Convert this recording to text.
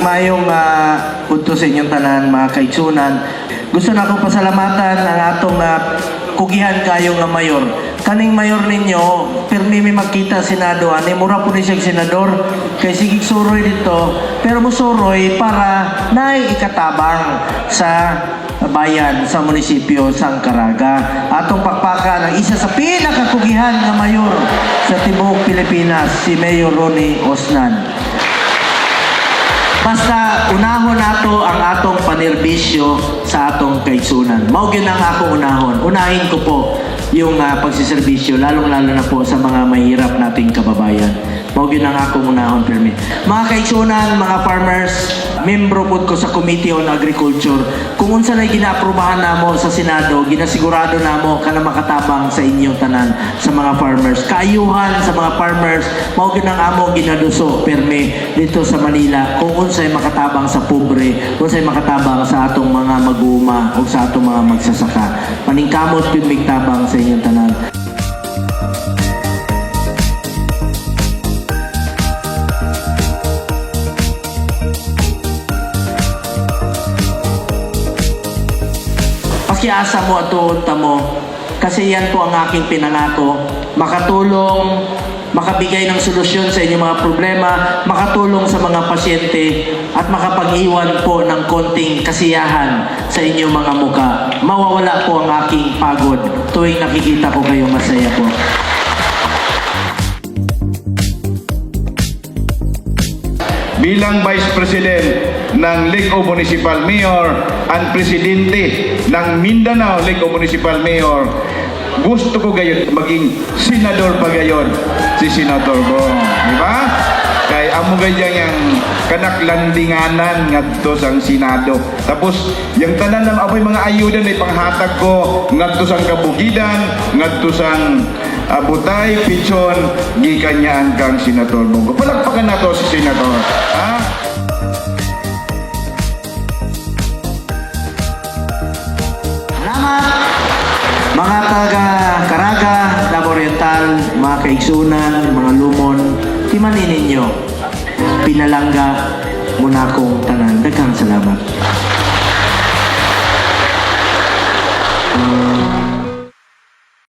Mayong uh, punto sa inyong tanan, mga kaitsunan. Gusto na akong pasalamatan ang atong uh, kugihan kayo nga mayor. Kaning mayor ninyo, pirmi mi magkita senado ani mura po ni siya senador kay sigig suroy dito pero mo suroy para naay ikatabang sa bayan sa munisipyo sa Caraga. Atong pakpaka ng isa sa pinakakugihan nga mayor sa tibuok Pilipinas, si Mayor Ronnie Osnan. Basta unahon nato ang atong panerbisyo sa atong kaigsunan. Mao gyud ang ako unahon. Unahin ko po yung ah, pagsiservisyo lalong-lalo na po sa mga mahirap nating kababayan. Mao gyud ang akong unahon permit. Mga kaigsunan, mga farmers, membro pod ko sa Committee on Agriculture. Kung unsa na ginaaprubahan namo sa Senado, ginasigurado namo kana makatabang sa inyong tanan sa mga farmers. Kaayuhan sa mga farmers, mao gyud ang amo ginaduso perme dito sa Manila kung unsay makatabang sa pobre, unsay makatabang sa atong mga mag-uuma o sa atong mga magsasaka. Paningkamot gyud migtabang sa inyong tanan. Pakiasa mo at tuunta mo kasi yan po ang aking pinangako. Makatulong, makabigay ng solusyon sa inyong mga problema, makatulong sa mga pasyente, at makapag-iwan po ng konting kasiyahan sa inyong mga muka. Mawawala po ang aking pagod tuwing nakikita ko kayong masaya po. Bilang Vice President ng of Municipal Mayor at Presidente ng Mindanao of Municipal Mayor, gusto ko gayon maging senador pa gayon si Senator Bong. Di ba? Kay amo ganyan yung kanaklandinganan ngadto sang Senado. Tapos yung tanan ng apoy mga ayuda na panghatag ko ngadto sang kabugidan, ngadto sang abutay, pichon, gikan niya ang kang Senator Bongo. Palakpakan na to si Senator. Ha? Salamat! Mga taga Caraga, Davao Oriental, mga kaigsunan, mga lumon, timanin ninyo. Pinalangga muna kong tanan. Daghang salamat.